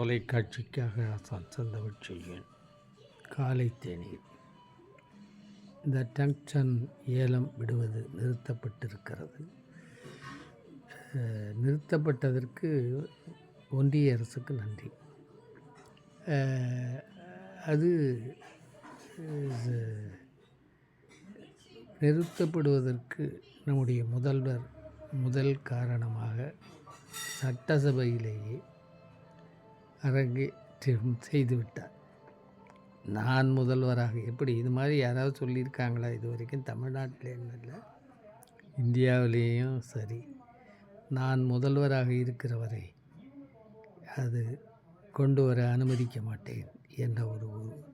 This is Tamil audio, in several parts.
தொலைக்காட்சிக்காக சந்தவர் சந்தவச் செய்யன் காலை தேநீர். இந்த டங்ஷன் ஏலம் விடுவது நிறுத்தப்பட்டிருக்கிறது. நிறுத்தப்பட்டதற்கு ஒன்றிய அரசுக்கு நன்றி. அது நிறுத்தப்படுவதற்கு நம்முடைய முதல்வர் முதல் காரணமாக சட்டசபையிலேயே அரங்கேற்றம் செய்துவிட்டார் நான் முதல்வராக எப்படி இது மாதிரி யாராவது சொல்லியிருக்காங்களா? இது வரைக்கும் தமிழ்நாட்டில் இல்லை. இந்தியாவிலேயும் சரி. நான் முதல்வராக இருக்கிற வரை அது கொண்டு வர அனுமதிக்க மாட்டேன் என்ற ஒரு ஒரு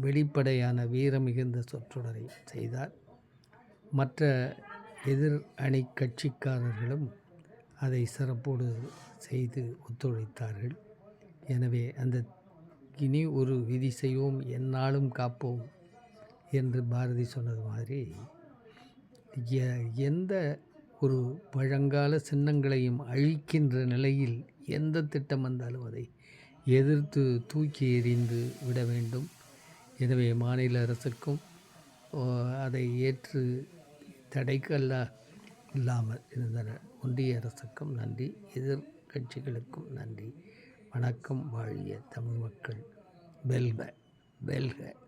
வெளிப்படையான வீரம் மிகுந்த சொற்றொடரை செய்தார். மற்ற எதிர் அணி கட்சிக்காரர்களும் அதை சிறப்போடு செய்து ஒத்துழைத்தார்கள். எனவே அந்த இனி ஒரு விதி செய்வோம் எந்நாளும் காப்போம் என்று பாரதி சொன்னது மாதிரி எ- எந்த ஒரு பழங்கால சின்னங்களையும் அழிக்கின்ற நிலையில் எந்த திட்டம் வந்தாலும் அதை எதிர்த்து தூக்கி எறிந்து விட வேண்டும். எனவே மாநில அரசுக்கும் அதை ஏற்று தடைக்கல்ல இல்லாமல் இருந்தன. ஒன்றிய அரசுக்கும் நன்றி எதிர்கட்சிகளுக்கும் நன்றி. வணக்கம் வாழிய தமிழ் மக்கள். வெல்க வெல்க.